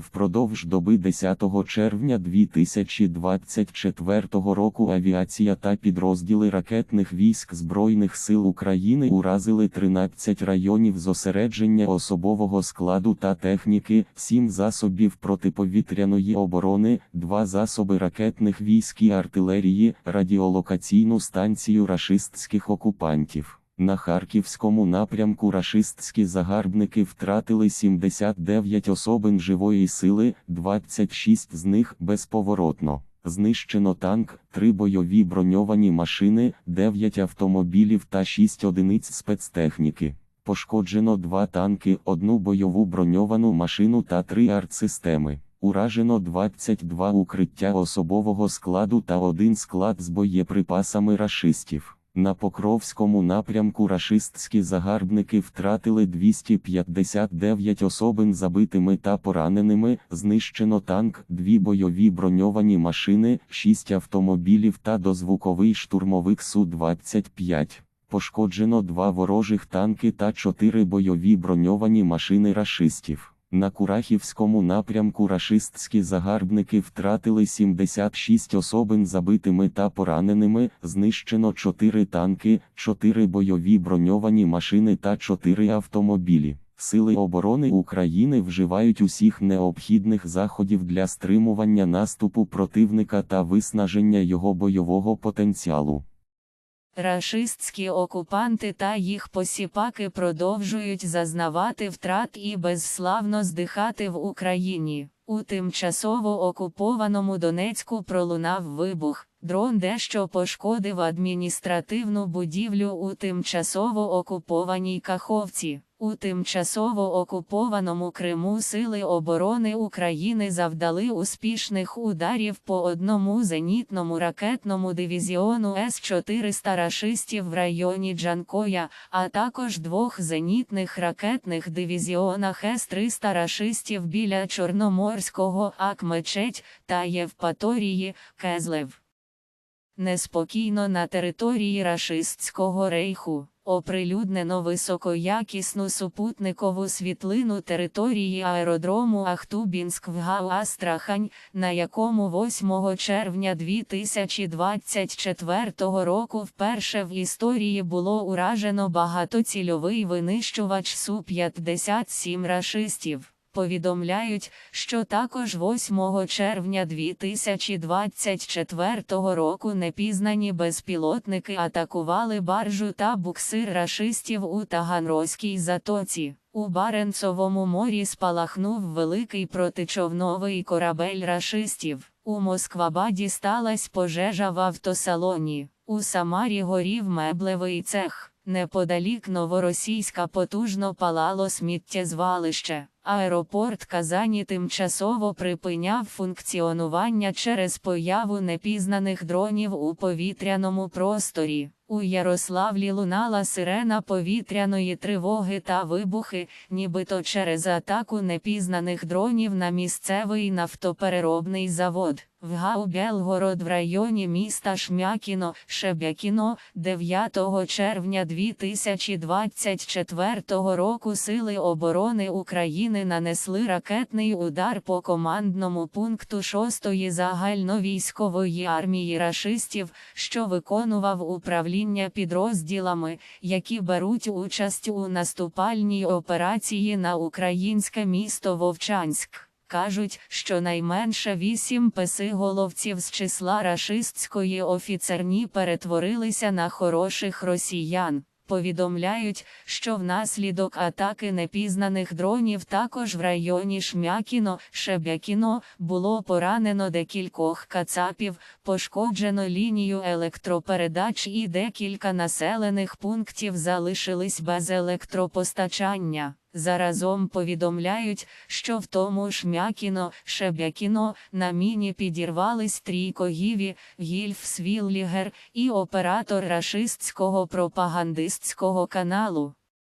Впродовж доби 10 червня 2024 року авіація та підрозділи ракетних військ Збройних сил України уразили 13 районів зосередження особового складу та техніки, 7 засобів протиповітряної оборони, 2 засоби ракетних військ і артилерії, радіолокаційну станцію рашистських окупантів. На харківському напрямку рашистські загарбники втратили 79 особин живої сили, 26 з них безповоротно. Знищено танк, 3 бойові броньовані машини, 9 автомобілів та 6 одиниць спецтехніки. Пошкоджено 2 танки, 1 бойову броньовану машину та 3 артсистеми. Уражено 22 укриття особового складу та один склад з боєприпасами рашистів. На Покровському напрямку рашистські загарбники втратили 259 особин забитими та пораненими, знищено танк, дві бойові броньовані машини, 6 автомобілів та дозвуковий штурмовик Су-25. Пошкоджено два ворожих танки та 4 бойові броньовані машини рашистів. На Курахівському напрямку рашистські загарбники втратили 76 особин забитими та пораненими, знищено 4 танки, 4 бойові броньовані машини та 4 автомобілі. Сили оборони України вживають усіх необхідних заходів для стримування наступу противника та виснаження його бойового потенціалу. Рашистські окупанти та їх посіпаки продовжують зазнавати втрат і безславно здихати в Україні. У тимчасово окупованому Донецьку пролунав вибух. Дрон дещо пошкодив адміністративну будівлю у тимчасово окупованій Каховці. У тимчасово окупованому Криму Сили оборони України завдали успішних ударів по одному зенітному ракетному дивізіону С-400 рашистів в районі Джанкоя, а також двох зенітних ракетних дивізіонах С-300 рашистів біля Чорноморського Акмечеть та Євпаторії Кезлев. Неспокійно на території рашистського рейху. Оприлюднено високоякісну супутникову світлину території аеродрому Ахтубінськ в ГАУ Астрахань, на якому 8 червня 2024 року вперше в історії було уражено багатоцільовий винищувач Су-57 рашистів. Повідомляють, що також 8 червня 2024 року непізнані безпілотники атакували баржу та буксир рашистів у Таганрозькій затоці. У Баренцовому морі спалахнув великий протичовновий корабель рашистів. У Москвабаді сталася пожежа в автосалоні. У Самарі горів меблевий цех. Неподалік новоросійська потужно палало сміттєзвалище. Аеропорт Казані тимчасово припиняв функціонування через появу непізнаних дронів у повітряному просторі. У Ярославлі лунала сирена повітряної тривоги та вибухи, нібито через атаку непізнаних дронів на місцевий нафтопереробний завод. В ГАУ Белгород в районі міста Шмякіно, Шебякіно, 9 червня 2024 року Сили оборони України нанесли ракетний удар по командному пункту 6-ї загальновійськової армії рашистів, що виконував управління підрозділами, які беруть участь у наступальній операції на українське місто Вовчанськ. Кажуть, що найменше вісім песиголовців з числа рашистської офіцерні перетворилися на хороших росіян. Повідомляють, що внаслідок атаки непізнаних дронів також в районі Шмякіно, Шебякіно було поранено декількох кацапів, пошкоджено лінію електропередач і декілька населених пунктів залишились без електропостачання. Заразом повідомляють, що в тому Шмякіно, Шебякіно на міні підірвались трійкогіві, Гільф Свіллігер і оператор рашистського пропагандистського каналу.